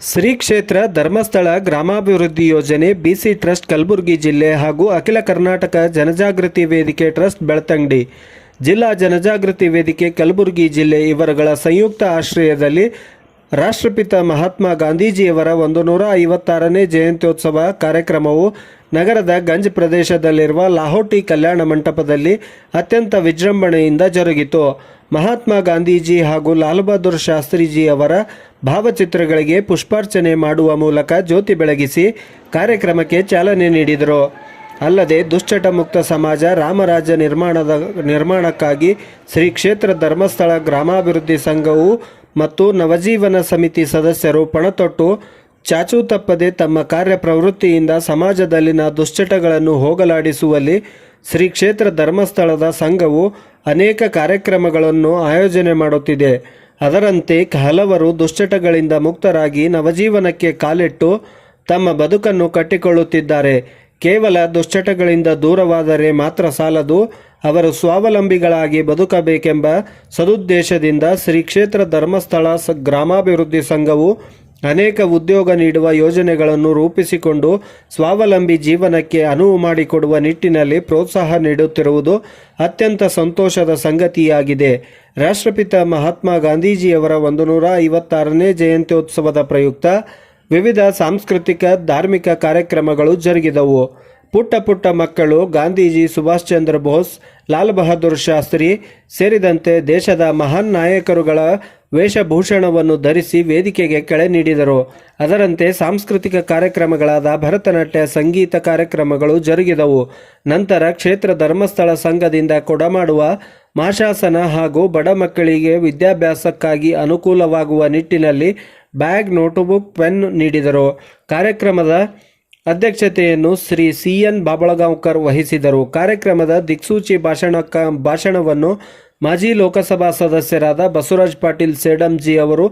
ಶ್ರೀ ಕ್ಷೇತ್ರ ಧರ್ಮಸ್ಥಳ ಗ್ರಾಮಾಭಿವೃದ್ಧಿ ಯೋಜನೆ ಬಿಸಿ ಟ್ರಸ್ಟ್ ಕಲಬುರಗಿ ಜಿಲ್ಲೆ ಹಾಗೂ ಅಖಿಲ ಕರ್ನಾಟಕ ಜನಜಾಗೃತಿ ವೇದಿಕೆ ಟ್ರಸ್ಟ್ ಬೆಳ್ತಂಗಡಿ. ಜಿಲ್ಲಾ ಜನಜಾಗೃತಿ ವೇದಿಕೆ ಕಲಬುರಗಿ ಜಿಲ್ಲೆ ಇವರುಗಳ ಸಂಯುಕ್ತ ಆಶ್ರಯದಲ್ಲಿ ರಾಷ್ಟ್ರಪಿತ ಮಹಾತ್ಮ ಗಾಂಧೀಜಿಯವರ ಒಂದು ನೂರ ಐವತ್ತಾರನೇ ಜಯಂತ್ಯೋತ್ಸವ ಕಾರ್ಯಕ್ರಮವು ನಗರದ ಗಂಜ್ ಪ್ರದೇಶದಲ್ಲಿರುವ ಲಾಹೋಟಿ ಕಲ್ಯಾಣ ಮಂಟಪದಲ್ಲಿ ಅತ್ಯಂತ ವಿಜೃಂಭಣೆಯಿಂದ ಜರುಗಿತು. ಮಹಾತ್ಮ ಗಾಂಧೀಜಿ ಹಾಗೂ ಲಾಲ್ ಬಹದ್ದೂರ್ ಶಾಸ್ತ್ರಿಜಿ ಅವರ ಭಾವಚಿತ್ರಗಳಿಗೆ ಪುಷ್ಪಾರ್ಚನೆ ಮಾಡುವ ಮೂಲಕ ಜ್ಯೋತಿ ಬೆಳಗಿಸಿ ಕಾರ್ಯಕ್ರಮಕ್ಕೆ ಚಾಲನೆ ನೀಡಿದರು. ಅಲ್ಲದೆ ದುಶ್ಚಟ ಮುಕ್ತ ಸಮಾಜ, ರಾಮರಾಜ್ಯ ನಿರ್ಮಾಣದ ನಿರ್ಮಾಣಕ್ಕಾಗಿ ಶ್ರೀ ಕ್ಷೇತ್ರ ಧರ್ಮಸ್ಥಳ ಗ್ರಾಮಾಭಿವೃದ್ಧಿ ಸಂಘವು ಮತ್ತು ನವಜೀವನ ಸಮಿತಿ ಸದಸ್ಯರು ಪಣತೊಟ್ಟು ಚಾಚೂ ತಪ್ಪದೆ ತಮ್ಮ ಕಾರ್ಯ ಪ್ರವೃತ್ತಿಯಿಂದ ಸಮಾಜದಲ್ಲಿನ ದುಶ್ಚಟಗಳನ್ನು ಹೋಗಲಾಡಿಸುವಲ್ಲಿ ಶ್ರೀ ಕ್ಷೇತ್ರ ಧರ್ಮಸ್ಥಳದ ಸಂಘವು ಅನೇಕ ಕಾರ್ಯಕ್ರಮಗಳನ್ನು ಆಯೋಜನೆ ಮಾಡುತ್ತಿದೆ. ಅದರಂತೆ ಹಲವರು ದುಶ್ಚಟಗಳಿಂದ ಮುಕ್ತರಾಗಿ ನವಜೀವನಕ್ಕೆ ಕಾಲಿಟ್ಟು ತಮ್ಮ ಬದುಕನ್ನು ಕಟ್ಟಿಕೊಳ್ಳುತ್ತಿದ್ದಾರೆ. ಕೇವಲ ದುಶ್ಚಟಗಳಿಂದ ದೂರವಾದರೆ ಮಾತ್ರ ಸಾಲದು. ಅವರು ಸ್ವಾವಲಂಬಿಗಳಾಗಿ ಬದುಕಬೇಕೆಂಬ ಸದುದ್ದೇಶದಿಂದ ಶ್ರೀ ಕ್ಷೇತ್ರ ಧರ್ಮಸ್ಥಳ ಗ್ರಾಮಾಭಿವೃದ್ಧಿ ಸಂಘವು ಅನೇಕ ಉದ್ಯೋಗ ನೀಡುವ ಯೋಜನೆಗಳನ್ನು ರೂಪಿಸಿಕೊಂಡು ಸ್ವಾವಲಂಬಿ ಜೀವನಕ್ಕೆ ಅನುವು ಮಾಡಿಕೊಡುವ ನಿಟ್ಟಿನಲ್ಲಿ ಪ್ರೋತ್ಸಾಹ ನೀಡುತ್ತಿರುವುದು ಅತ್ಯಂತ ಸಂತೋಷದ ಸಂಗತಿಯಾಗಿದೆ. ರಾಷ್ಟ್ರಪಿತ ಮಹಾತ್ಮ ಗಾಂಧೀಜಿಯವರ ಒಂದು ನೂರ ಐವತ್ತಾರನೇ ಜಯಂತ್ಯೋತ್ಸವದ ಪ್ರಯುಕ್ತ ವಿವಿಧ ಸಾಂಸ್ಕೃತಿಕ, ಧಾರ್ಮಿಕ ಕಾರ್ಯಕ್ರಮಗಳು ಜರುಗಿದವು. ಪುಟ್ಟ ಪುಟ್ಟ ಮಕ್ಕಳು ಗಾಂಧೀಜಿ ಸುಭಾಷ್ ಚಂದ್ರ ಬೋಸ್, ಲಾಲ್ ಬಹದ್ದೂರ್ ಶಾಸ್ತ್ರಿ ಸೇರಿದಂತೆ ದೇಶದ ಮಹಾನ್ ನಾಯಕರುಗಳ ವೇಷಭೂಷಣವನ್ನು ಧರಿಸಿ ವೇದಿಕೆಗೆ ಕೆಳೆ ನೀಡಿದರು. ಅದರಂತೆ ಸಾಂಸ್ಕೃತಿಕ ಕಾರ್ಯಕ್ರಮಗಳಾದ ಭರತನಾಟ್ಯ, ಸಂಗೀತ ಕಾರ್ಯಕ್ರಮಗಳು ಜರುಗಿದವು. ನಂತರ ಕ್ಷೇತ್ರ ಧರ್ಮಸ್ಥಳ ಸಂಘದಿಂದ ಕೊಡಮಾಡುವ ಮಾಶಾಸನ ಹಾಗೂ ಬಡ ಮಕ್ಕಳಿಗೆ ವಿದ್ಯಾಭ್ಯಾಸಕ್ಕಾಗಿ ಅನುಕೂಲವಾಗುವ ನಿಟ್ಟಿನಲ್ಲಿ ಬ್ಯಾಗ್, ನೋಟ್ಬುಕ್, ಪೆನ್ ನೀಡಿದರು. ಕಾರ್ಯಕ್ರಮದ ಅಧ್ಯಕ್ಷತೆಯನ್ನು ಶ್ರೀ ಸಿ ಎನ್ ಬಾಬಳಗಾಂವ್ಕರ್ ವಹಿಸಿದರು. ಕಾರ್ಯಕ್ರಮದ ದಿಕ್ಸೂಚಿ ಭಾಷಣಕ್ಕ ಭಾಷಣವನ್ನು ಮಾಜಿ ಲೋಕಸಭಾ ಸದಸ್ಯರಾದ ಬಸವರಾಜ್ ಪಾಟೀಲ್ ಸೇಡಂಜಿ ಅವರು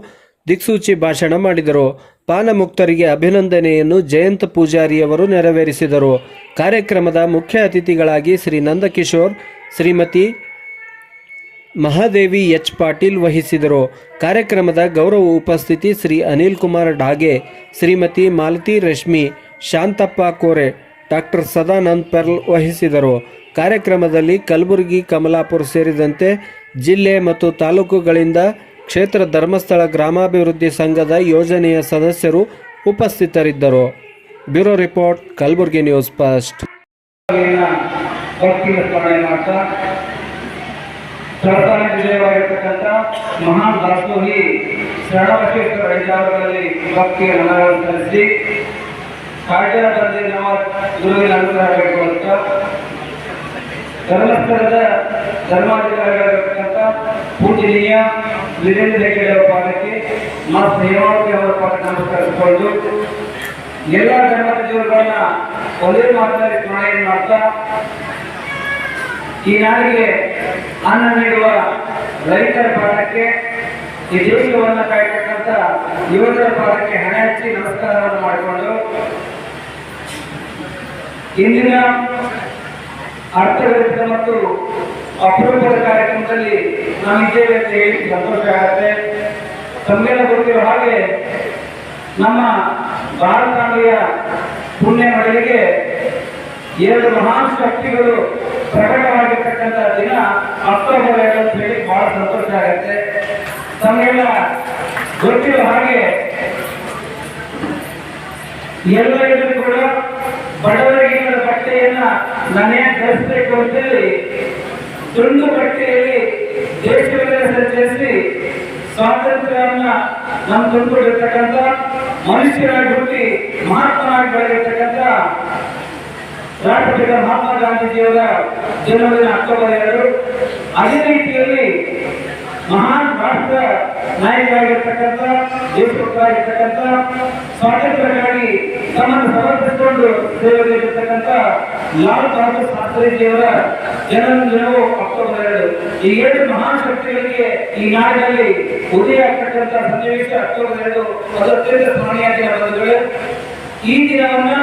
ದಿಕ್ಸೂಚಿ ಭಾಷಣ ಮಾಡಿದರು. ಪಾನಮುಕ್ತರಿಗೆ ಅಭಿನಂದನೆಯನ್ನು ಜಯಂತ್ ಪೂಜಾರಿಯವರು ನೆರವೇರಿಸಿದರು. ಕಾರ್ಯಕ್ರಮದ ಮುಖ್ಯ ಅತಿಥಿಗಳಾಗಿ ಶ್ರೀ ನಂದಕಿಶೋರ್, ಶ್ರೀಮತಿ ಮಹಾದೇವಿ ಎಚ್ ಪಾಟೀಲ್ ವಹಿಸಿದರು. ಕಾರ್ಯಕ್ರಮದ ಗೌರವ ಉಪಸ್ಥಿತಿ ಶ್ರೀ ಅನಿಲ್ ಕುಮಾರ್ ಢಾಗೆ ಶ್ರೀಮತಿ ಮಾಲತಿ ರಶ್ಮಿ, ಶಾಂತಪ್ಪ ಕೋರೆ, ಡಾಕ್ಟರ್ ಸದಾನಂದ್ ಪೆರ್ಲ್ ವಹಿಸಿದರು. ಕಾರ್ಯಕ್ರಮದಲ್ಲಿ ಕಲಬುರಗಿ, ಕಮಲಾಪುರ ಸೇರಿದಂತೆ ಜಿಲ್ಲೆ ಮತ್ತು ತಾಲೂಕುಗಳಿಂದ ಕ್ಷೇತ್ರ ಧರ್ಮಸ್ಥಳ ಗ್ರಾಮಾಭಿವೃದ್ಧಿ ಸಂಘದ ಯೋಜನೆಯ ಸದಸ್ಯರು ಉಪಸ್ಥಿತರಿದ್ದರು. Bureau report, Kalaburagi news first. ಸರ್ಕಾರಿ ವಿಜಯವಾಗಿರ್ತಕ್ಕಂಥ ಮಹಾನ್ ದಾಸೋಹಿ ಶರಣಬಸವೇಶ್ವರ ಐದಾವರಲ್ಲಿ ಭಕ್ತಿಯ ನಮನವನ್ನು ಸಲ್ಲಿಸಿ ನಮ್ಮ ಗುರುವಿನ ಅನುಗ್ರಹ ಬೇಕು ಅಂತ ಧರ್ಮಸ್ಥಳದ ಧರ್ಮಾಧಿಕಾರಿಗಳಾಗಿರ್ತಕ್ಕಂಥ ಪೂಜನೀಯ ವೀರೇಂದ್ರ ಹೆಗ್ಗಡೆ ಅವರ ಪಾದಕ್ಕೆ ಮಾ. ಹೇಮಾವತಿ ಅವರ ಪಾದಕ್ಕೆ ನಮಸ್ಕರಿಸಿಕೊಂಡು ಎಲ್ಲ ಧರ್ಮದ ಜೀವಗಳನ್ನ ಒಂದೇ ಮಾತನಾಡಿ ಸ್ಮರಣೆಯನ್ನು ಮಾಡ್ತಾ ಈ ನಾಡಿಗೆ ಅನ್ನ ನೀಡುವ ರೈತರ ಪಾದಕ್ಕೆ ಈ ದೇಶವನ್ನು ಕಾಯ್ತಕ್ಕಂಥ ಯುವಕರ ಪಾದಕ್ಕೆ ಹಣ ಹಚ್ಚಿ ನಮಸ್ಕಾರವನ್ನು ಮಾಡಿಕೊಂಡು ಇಂದಿನ ಅರ್ಥಗರ್ಭಿತ ಮತ್ತು ಅಪರೂಪದ ಕಾರ್ಯಕ್ರಮದಲ್ಲಿ ನಾವಿದ್ದೇವೆ ಅಂತ ಹೇಳಿ ಸಂತೋಷ ಆಗುತ್ತೆ. ತಮಗೆಲ್ಲ ಗೊತ್ತಿರೋ ಹಾಗೆ ನಮ್ಮ ಭಾರತಾಂಬೆಯ ಪುಣ್ಯ ಮಳೆಗೆ ಎರಡು ಮಹಾನ್ ಶಕ್ತಿಗಳು ಪ್ರಕಟವಾಗಿರ್ತಕ್ಕಂಥ ದಿನ ಅಕ್ಟೋಬರ್ ಎರಡು ಅಂತ ಹೇಳಿ ಬಹಳ ಸಂತೋಷ ಆಗುತ್ತೆ. ತಮಗೆಲ್ಲ ಗೊತ್ತಿರೋ ಹಾಗೆ ಎಲ್ಲರಿಗೂ ಕೂಡ ಬಡವರಿಗೆ ಬಟ್ಟೆಯನ್ನ ನಾನೇ ಧರಿಸಬೇಕು ಅಂತೇಳಿ ತುಂಡು ಬಟ್ಟೆಯಲ್ಲಿ ದೇಶವನ್ನೇ ಸಂಚರಿಸಿ ಸ್ವಾತಂತ್ರ್ಯವನ್ನ ನಮ್ಮ ತುಂಬಿಕೊಂಡಿರ್ತಕ್ಕಂಥ ಮನುಷ್ಯರಾಗಿ ಹುಟ್ಟಿ ಮಹಾತ್ಮನಾಗಿ ಬೆಳೆದಿರ್ತಕ್ಕಂಥ ರಾಷ್ಟ್ರಪಿತ ಮಹಾತ್ಮ ಗಾಂಧೀಜಿಯವರ ಜನ್ಮದಿನ ಅಕ್ಟೋಬರ್ ಎರಡು ಅದೇ ರೀತಿಯಲ್ಲಿ ಮಹಾನ್ ರಾಷ್ಟ್ರ ನಾಯಕರಾಗಿರ್ತಕ್ಕಂಥ ದೇಶಭಕ್ತರಾಗಿರ್ತಕ್ಕಂಥ ಸ್ವಾತಂತ್ರ್ಯಕ್ಕಾಗಿ ತಮ್ಮನ್ನು ಸಮರ್ಪಿಸಿಕೊಂಡು ಸೇವೆಯಲ್ಲಿರ್ತಕ್ಕಂಥ ಲಾಲ್ ಬಹದ್ದೂರ್ ಶಾಸ್ತ್ರಿಜಿಯವರ ಜನ್ಮದಿನವು ಅಕ್ಟೋಬರ್ ಎರಡು. ಈ ಎರಡು ಮಹಾನ್ ಶಕ್ತಿಗಳಿಗೆ ಈ ನಾಡಿನಲ್ಲಿ ಉದಯ ಆಗ್ತಕ್ಕಂಥ ಸನ್ನಿವೇಶ ಅಕ್ಟೋಬರ್ ಎರಡು. ಅದು ಅತ್ಯಂತ ಸ್ಮರಣೀಯಾಗಿ ಬಂಧುಗಳೇ. ಈ ದಿನವನ್ನ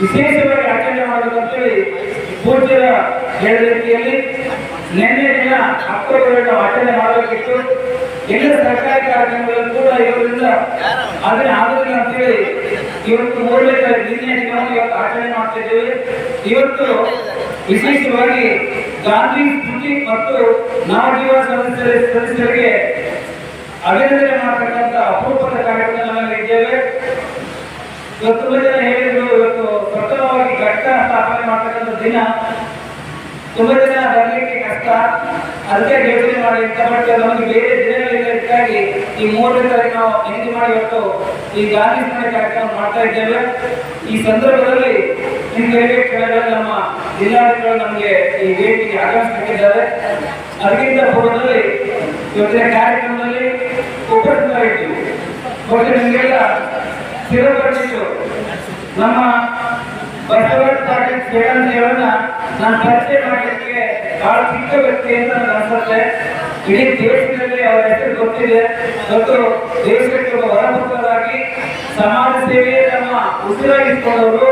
ವಿಶೇಷವಾಗಿ ಆಚರಣೆ ಮಾಡಬೇಕು ಅಂತೇಳಿ ಪೂಜ್ಯರ ರೀತಿಯಲ್ಲಿ ನಿನ್ನೆ ದಿನ ಅಕ್ಟೋಬರ್ ಎರಡು ಆಚರಣೆ ಮಾಡಬೇಕಿತ್ತು. ಎಲ್ಲ ಸರ್ಕಾರಿ ಕಾರ್ಯಕ್ರಮಗಳು ಕೂಡ ಇವರಿಂದ ಅದನ್ನ ಅಂತ ಹೇಳಿ ಇವತ್ತು ಮೂರನೇ ನಿನ್ನೆ ದಿನವನ್ನು ಇವತ್ತು ಆಚರಣೆ ಮಾಡ್ತಾ ಇದ್ದೇವೆ. ಇವತ್ತು ವಿಶೇಷವಾಗಿ ಗಾಂಧಿ ಸ್ಮೃತಿ ಮತ್ತು ನವಜೀವ ಸದಸ್ಯರ ಸದಸ್ಯರಿಗೆ ಅಭಿನಂದನೆ ಮಾಡತಕ್ಕಂತ ಅಪರೂಪದ ಕಾರ್ಯಕ್ರಮ ಇವತ್ತು ಜನ ಹೇಳಿದ್ರು, ಇವತ್ತು ಪ್ರಥಮವಾಗಿ ಘಟ್ಟ ಸ್ಥಾಪನೆ ಮಾಡ್ತಕ್ಕಂಥ ದಿನ. ತುಂಬ ಜನ ಬರಲಿಕ್ಕೆ ಕಷ್ಟ. ಅದಕ್ಕೆ ಯೋಚನೆ ಮಾಡಿ ಅಂತ ಬಟ್ ನಮಗೆ ಬೇರೆ ದಿನಗಳಿಂದ ಈ ಮೂರನೇ ತಾರೀಕು ನಾವು ನಿಗದಿ ಮಾಡಿ ಇವತ್ತು ಈ ಗಾಂಧಿ ಸ್ಮರಣೆ ಕಾರ್ಯಕ್ರಮ ಮಾಡ್ತಾ ಇದ್ದೇವೆ. ಈ ಸಂದರ್ಭದಲ್ಲಿ ನಿಮ್ಗೆ ಕೆಳಗಡೆ ನಮ್ಮ ಜಿಲ್ಲಾಧಿಕಾರಿಗಳು ನಮಗೆ ಈ ಭೇಟಿಗೆ ಆಗಮಿಸಬೇಕಿದ್ದಾರೆ ಅದಕ್ಕಿಂತ ಪೂರ್ವದಲ್ಲಿ ಇವತ್ತಿನ ಕಾರ್ಯಕ್ರಮದಲ್ಲಿ ಉಪಸ್ಥಿತರಾಗಿದ್ದೀವಿ ಬಹುಶಃ ನಿಮಗೆಲ್ಲ ಸ್ಥಿರಪಡಿಸಿತು ನಮ್ಮ ಬಸವರಾಜ ಪಾಟೀಲ್ ನಾನು ಪರಿಚಯ ಮಾಡಲಿಕ್ಕೆ ಬಹಳ ಅಂತ ದೇಶದಲ್ಲಿ ಅವರ ಹೆಸರು ಗೊತ್ತಿದೆ. ಮತ್ತು ದೇಶಕ್ಕೆ ಸಮಾಜ ಸೇವೆಯೇ ತಮ್ಮ ಉಸಿರಾಗಿಸಿಕೊಂಡವರು.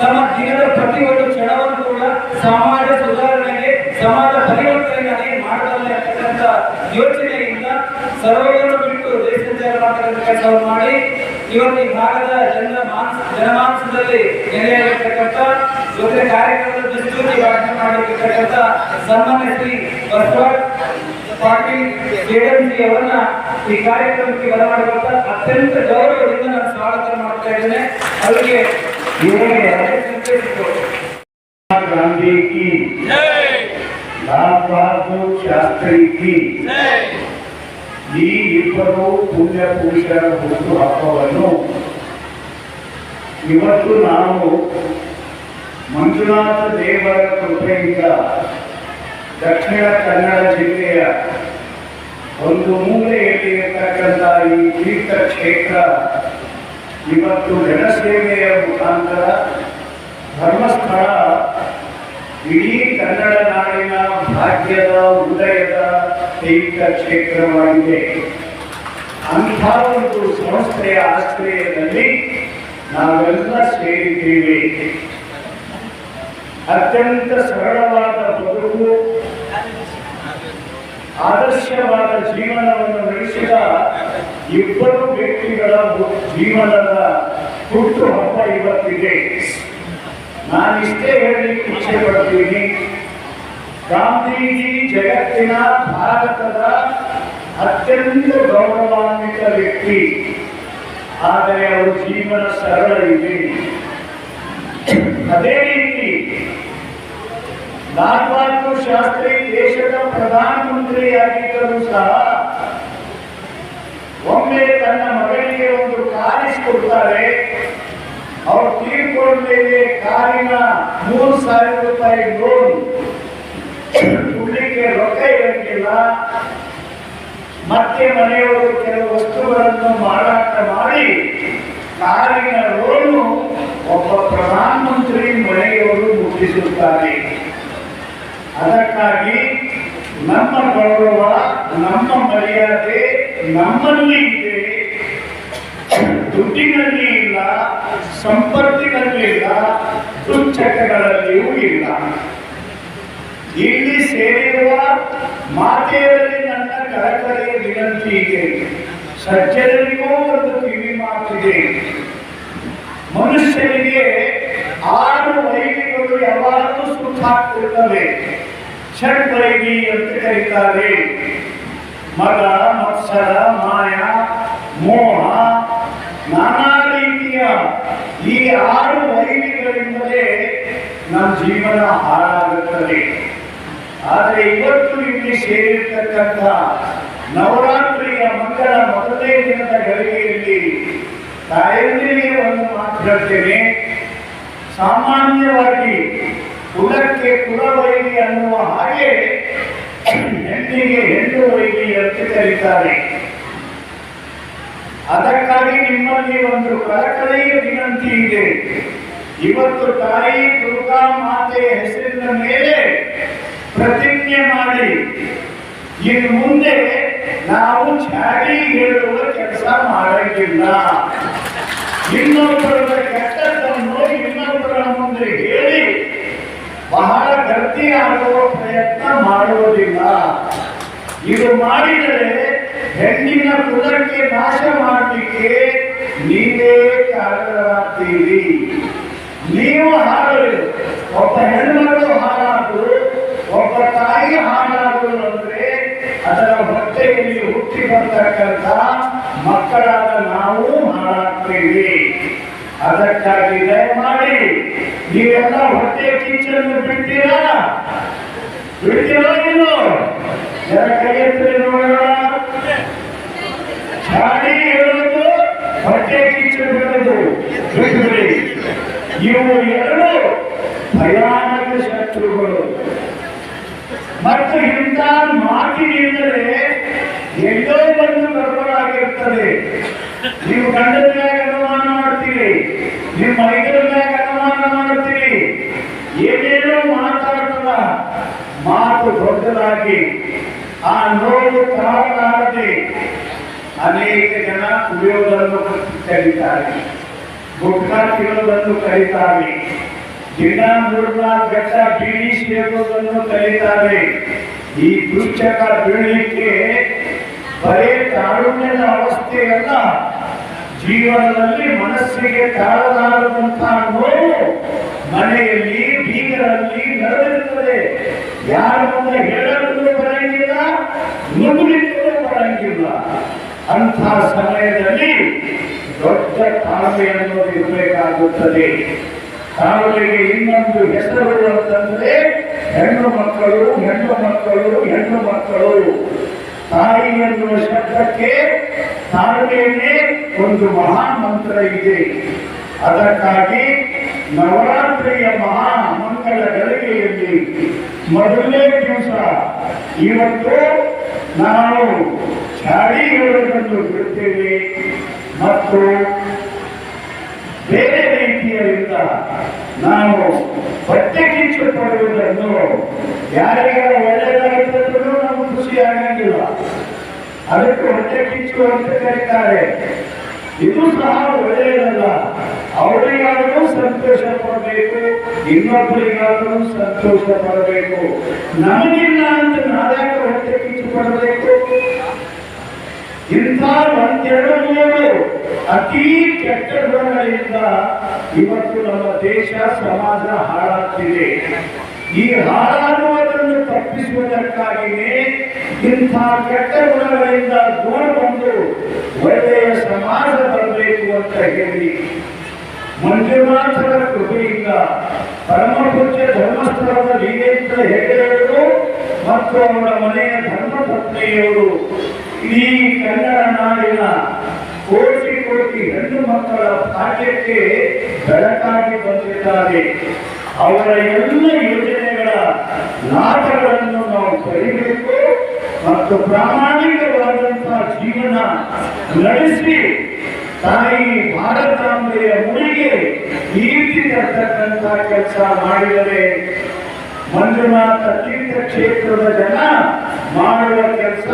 ತಮ್ಮ ಜೀವನದ ಪ್ರತಿಯೊಂದು ಕ್ಷಣವನ್ನು ಕೂಡ ಸಮಾಜ ಸುಧಾರಣೆಗೆ, ಸಮಾಜ ಪರಿವರ್ತನೆಗಾಗಿ ಮಾಡಬಲ್ಲ ಯೋಚನೆಯಿಂದ ಸರ್ವವನ್ನು ಬಿಟ್ಟು ದೇಶ ಕೆಲಸವನ್ನು ಮಾಡಿ. ಇವತ್ತು ಈ ಭಾಗದ ಜನರ ಮಾನಸ ಜನಮಾನಸದಲ್ಲಿ ನೆಲೆಯಾಗಿರ್ತಕ್ಕಂಥ ಜೊತೆ ಕಾರ್ಯಕ್ರಮದ ದೃಷ್ಟಿಯಲ್ಲಿ ಭಾಷಣ ಮಾಡಿರ್ತಕ್ಕಂಥ ಸನ್ಮಾನ್ಯ ಶ್ರೀ ಬಸವರಾಜ್ ಪಾಟೀಲ್ ಜೆಡಿಎಂಸಿ ಅವರನ್ನ ಈ ಕಾರ್ಯಕ್ರಮಕ್ಕೆ ಬರಮಾಡಿಕೊಂಡ ಅತ್ಯಂತ ಗೌರವದಿಂದ ನಾನು ಸ್ವಾಗತ ಮಾಡ್ತಾ ಇದ್ದೇನೆ. ಅವರಿಗೆ ಗಾಂಧಿ ಕಿ. ಲಾಲ್ ಬಹದ್ದೂರ್ ಶಾಸ್ತ್ರಿ ಕಿ. ಈ ಇಬ್ಬರು ಪುಣ್ಯ ಪುರುಷರ ಹುಟ್ಟು ಹಬ್ಬವನ್ನು ಇವತ್ತು ನಾವು ಮಂಜುನಾಥ ದೇವರ ಕೃಪೆಯಿಂದ ದಕ್ಷಿಣ ಕನ್ನಡ ಜಿಲ್ಲೆಯ ಒಂದು ಮೂಲೆಯಲ್ಲಿ ಇರತಕ್ಕಂಥ ಈ ತೀರ್ಥ ಕ್ಷೇತ್ರ ಇವತ್ತು ಜನಸೇವೆಯ ಮುಖಾಂತರ ಧರ್ಮಸ್ಥಳ, ಇಡೀ ಕನ್ನಡ ನಾಡಿನ ಭಾಗ್ಯದ ಉದಯದ ತೀರ್ಥ ಕ್ಷೇತ್ರವಾಗಿದೆ. ಅಂತಹ ಒಂದು ಸಂಸ್ಥೆಯ ಆಶ್ರಯದಲ್ಲಿ ನಾವೆಲ್ಲ ಸೇರಿದ್ದೇವೆ. ಅತ್ಯಂತ ಸರಳವಾದ ಬದುಕು, ಆದರ್ಶವಾದ ಜೀವನವನ್ನು ನಡೆಸಿದ ಇಬ್ಬರು ವ್ಯಕ್ತಿಗಳ ಜೀವನದ ಹುಟ್ಟು ಹಬ್ಬ ಇವತ್ತಿದೆ. ನಾನಿಷ್ಟೇ ಹೇಳಿ ಇಚ್ಛೆ ಪಡ್ತೀನಿ ಗಾಂಧೀಜಿ ಜಗತ್ತಿನ ಭಾರತದ ಅತ್ಯಂತ ಗೌರವಾನ್ವಿತ ವ್ಯಕ್ತಿ. ಆದರೆ ಅವರು ಜೀವನ ಸರಳ ಇದೆ. ಅದೇ ರೀತಿ ಲಾಲ್ ಬಹದ್ದೂರ್ ಶಾಸ್ತ್ರಿ ದೇಶದ ಪ್ರಧಾನಮಂತ್ರಿಯಾಗಿದ್ದರೂ ಸಹ ಒಮ್ಮೆ ತನ್ನ ಮಗನಿಗೆ ಒಂದು ಕಾರಿಸಿಕೊಡ್ತಾರೆ ಅವ್ರು ತೀರ್ಕೊಂಡ್ಮೇಲೆ ಕಾರಿನ ಮೂರು ಸಾವಿರ ರೂಪಾಯಿ ಲೋನ್ ರೊಕ್ಕ ಇರಂಗಿಲ್ಲ. ಮತ್ತೆ ಮನೆಯವರು ಕೆಲವು ವಸ್ತುಗಳನ್ನು ಮಾರಾಟ ಮಾಡಿ, ಕಾರಿನ ಲೋನು ಒಬ್ಬ ಪ್ರಧಾನಮಂತ್ರಿ ಮನೆಯವರು ಮುಟ್ಟಿಸುತ್ತಾರೆ. ಅದಕ್ಕಾಗಿ ನಮ್ಮ ಗೌರವ, ನಮ್ಮ ಮರ್ಯಾದೆ ನಮ್ಮಲ್ಲಿ ಇದೆ. ದುಡ್ಡಿನಲ್ಲಿ ಇಲ್ಲ, ಸಂಪತ್ತಿನಲ್ಲಿ ಇಲ್ಲ, ದುಶ್ಚಟಗಳಲ್ಲಿಯೂ ಇಲ್ಲ. ಇಲ್ಲಿ ಸೇರಿರುವ ಮಾತೆಯರಲ್ಲಿ ನನ್ನ ಕಳಕಳಿಯ ವಿನಂತಿ ಇದೆ. ಸಜ್ಜನರಿಗೂ ಒಂದು ಕಿವಿ ಮಾತಿದೆ. ಮನುಷ್ಯನಿಗೆ ಆರು ವೈರಿಗಳು ಯಾವಾಗಲೂ ಸುತ್ತಾಕ್ತಿರ್ತವೆ ಷಟ್ ವೈರಿ ಅಂತ ಕರೀತಾರೆ. ಮಗ, ಮತ್ಸರ, ಮಾಯ, ಮೋಹ, ನಾನಾ ರೀತಿಯ ಈ ಆರು ವೈರಿಗಳಿಂದಲೇ ನಮ್ಮ ಜೀವನ ಹಾಳಾಗುತ್ತದೆ. ಆದರೆ ಇವತ್ತು ಇಲ್ಲಿ ಸೇರಿರ್ತಕ್ಕಂಥ ನವರಾತ್ರಿಯ ಮಂಗಳ ಮೊದಲನೇ ದಿನದ ಗಳಿಗೆಯಲ್ಲಿ ತಾಯಂದಿರಿಗೆ ಒಂದು ಮಾತು ಸಾಮಾನ್ಯವಾಗಿ ಕುಲಕ್ಕೆ ಕುಲವೈಲಿ ಅನ್ನುವ ಹಾಗೆ ಹೆಣ್ಣಿಗೆ ಹೆಣ್ಣು ವೈಲಿ ಅಂತ ಕರೀತಾರೆ. ಅದಕ್ಕಾಗಿ ನಿಮ್ಮಲ್ಲಿ ಒಂದು ಕಳಕಳಿಯ ವಿನಂತಿ ಇದೆ. ಇವತ್ತು ತಾಯಿ ದುರ್ಗಾ ಮಾತೆಯ ಹೆಸರಿನ ಮೇಲೆ ಪ್ರತಿಜ್ಞೆ ಮಾಡಿ. ಇನ್ನು ಮುಂದೆ ನಾವು ಚಾಡಿ ಹೇಳುವ ಕೆಲಸ ಮಾಡಂಗಿಲ್ಲ. ಇನ್ನೊಬ್ಬರ ಕೆಟ್ಟದ್ದನ್ನು ಇನ್ನೊಬ್ಬರ ಮುಂದೆ ಹೇಳಿ ಬಹಳ ಗಟ್ಟಿ ಆಗುವ ಪ್ರಯತ್ನ ಮಾಡುವುದಿಲ್ಲ. ಇದು ಮಾಡಿದರೆ ಹೆಣ್ಣಿನ ಕುಲಕ್ಕೆ ನಾಶ ಮಾಡಲಿಕ್ಕೆ ನೀವೇ ಕಾರಣರಾಗ್ತೀರಿ. ನೀವು ಹಾಳರು ಒಬ್ಬ ಹೆಣ್ಮಗಳು ಹಾಳಾದ್ರು ಒಬ್ಬ ತಾಯಿ ಹಾಳಾದ್ರು ಅಂದ್ರೆ ಅದರ ಹೊಟ್ಟೆಯಲ್ಲಿ ಹುಟ್ಟಿ ಬರ್ತಕ್ಕಂಥ ಮಕ್ಕಳಾದ ನಾವು ಹಾಳಾಗ್ತೀವಿ ಅದಕ್ಕಾಗಿ ದಯಮಾಡಿ ನೀವೆಲ್ಲ ಹೊಟ್ಟೆ ಕಿಚ್ಚನ್ನು ಬಿಡ್ತೀರಾ? ಬಿಡ್ತೀರಾ ಇಲ್ಲೋ ಜರ ಕೈ ಎತ್ತರಿ ನೋಡೋಣ. ಗಾಡಿ ಹೇಳೋದು ಹೊಟ್ಟೆ ಕಿಚ್ಚು ಬಿಟ್ಬಿಡಿ. ಇವು ಎರಡು ಭಯಾನಕ ಶತ್ರುಗಳು. ಮತ್ತು ಇಂಥ ಮಾತಿನಿಂದಲೇ ಎಲ್ಲೋ ಬಂದು ಗರ್ಭರಾಗಿರ್ತದೆ ನೀವು ಗಂಡದ ಮ್ಯಾಗ ಅನುಮಾನ ಮಾಡ್ತೀರಿ ನಿಮ್ಮ ಐದರ ಮ್ಯಾಗ ಅನುಮಾನ ಮಾಡ್ತೀರಿ. ಏನೇನೋ ಮಾತಾಡ್ತದ, ಮಾತು ದೊಡ್ಡದಾಗಿ, ಆ ನೋವು ಕಾರಣಾಗದೆ ಅನೇಕ ಜನ ಕುಡಿಯೋದನ್ನು ಕರೀತಾರೆ ಗುಟ್ಕಾ ತಿನ್ನೋದನ್ನು ಕರೀತಾರೆ ದಿನ ಮೂರ್ನಾಲ್ಕು ಬೆಟ್ಟ ಬೀಳಿ ಸೇರೋದನ್ನು ಕರೀತಾರೆ ಈ ದುಶ್ಚಕ ಬೀಳಲಿಕ್ಕೆ ಬರೇ ತಾರುಣ್ಯದ ಅವಸ್ಥೆಯಲ್ಲ. ಜೀವನದಲ್ಲಿ ಮನಸ್ಸಿಗೆ ತಾಳಲಾರದಂತಹ ನೋವು ಮನೆಯಲ್ಲಿ ಬೀಗರಲ್ಲಿ ನಡೆದಿರುತ್ತದೆ. ಯಾರ ಮುಂದೆ ಹೇಳಲು ಬರಂಗಿಲ್ಲ ನುಗ್ಗಲಿಕ್ಕೂ ಬರಂಗಿಲ್ಲ. ಅಂತಹ ಸಮಯದಲ್ಲಿ ದೊಡ್ಡ ತಾಳ್ಮೆ ಅನ್ನೋದು ಇರಬೇಕಾಗುತ್ತದೆ. ತಾಳ್ಮೆಗೆ ಇನ್ನೊಂದು ಹೆಸರು ಅಂತಂದ್ರೆ ಹೆಣ್ಣು ಮಕ್ಕಳು ಹೆಣ್ಣು ಮಕ್ಕಳು ಹೆಣ್ಣು ಮಕ್ಕಳು. ತಾಯಿ ಎನ್ನುವ ಶಬ್ದಕ್ಕೆ ತಾಳ್ಮೆಯನ್ನೇ ಒಂದು ಮಹಾ ಮಂತ್ರ ಇದೆ. ಅದಕ್ಕಾಗಿ ನವರಾತ್ರಿಯ ಮಹಾ ಮಂಗಳ ಗಳಿಗೆಯಲ್ಲಿ ಮೊದಲನೇ ದಿವಸ ಇವತ್ತು ನಾವು ಹೇಳುವುದನ್ನು ಬಿಡುತ್ತೇವೆ ಮತ್ತು ಬೇರೆ ರೀತಿಯಿಂದ ನಾವು ಬಟ್ಟೆ ಕಿಚ್ಚು ಪಡೆಯುವುದನ್ನು ಯಾರಿಗಾರ ಒಳ್ಳೆಯದಾಗಿದ್ದರೂ ಖುಷಿ ಆಗಂಗಿಲ್ಲ ಅದಕ್ಕೆ ಹೊಟ್ಟೆ ಕಿಚ್ಚು ಅಂತ ಕರೀತಾರೆ ಇದು ಸಹ ಒಳ್ಳೆಯದಲ್ಲ. ಅವರಿಗಾದರೂ ಸಂತೋಷ ಪಡಬೇಕು ಇನ್ನೊಬ್ಬರಿಗಾದರೂ ಸಂತೋಷ ಪಡಬೇಕು. ನಮಗಿಲ್ಲ ಅಂತ ನಾವ್ಯಾಕೆ ಹೊಟ್ಟೆ ಕಿಚ್ಚು ಪಡಬೇಕು ಇಂಥ ಒಂದೆರಡು ಅತಿ ಕೆಟ್ಟ ಗುಣಗಳಿಂದ ಇವತ್ತು ನಮ್ಮ ದೇಶ, ಸಮಾಜ ಹಾಳಾಗ್ತಿದೆ. ಈ ಹಾಳಾಗುವುದನ್ನು ತಪ್ಪಿಸುವುದಕ್ಕಾಗಿಯೇ ಇಂಥ ಕೆಟ್ಟ ಗುಣಗಳಿಂದ ದೂರ ಬಂದು ಒಳ್ಳೆಯ ಸಮಾಜ ಬರಬೇಕು ಅಂತ ಹೇಳಿ ಮಂಜುನಾಥರ ಕೃಪೆಯಿಂದ ಪರಮಪೂಜ್ಯ ಧರ್ಮಸ್ಥಳದ ಲೀಲೆಯಿಂದ ಹೆಗಡೆಯವರು ಮತ್ತು ಅವರ ಮನೆಯ ಧರ್ಮಪತ್ನಿಯವರು ಈ ಕನ್ನಡ ನಾಡಿನ ಕೋಟಿ ಕೋಟಿ ಹೆಣ್ಣು ಮಕ್ಕಳ ಭಾಗ್ಯಕ್ಕೆ ಬೆಳಕಾಗಿ ಬಂದಿದ್ದಾರೆ. ಅವರ ಎಲ್ಲ ಯೋಜನೆಗಳ ಲಾಭಗಳನ್ನು ಪಡೆಯಬೇಕು ಮತ್ತು ಪ್ರಾಮಾಣಿಕವಾದಂತಹ ಜೀವನ ನಡೆಸಿ ತಾಯಿ ಭಾರತಾಂಬೆಯ ಮುಡಿಗೆ ಕೀರ್ತಿ ತರ್ತಕ್ಕಂತಹ ಕೆಲಸ ಮಾಡಿದರೆ ಮಂಜುನಾಥ ತೀರ್ಥ ಕ್ಷೇತ್ರದ ಜನ ಮಾಡುವ ಕೆಲಸ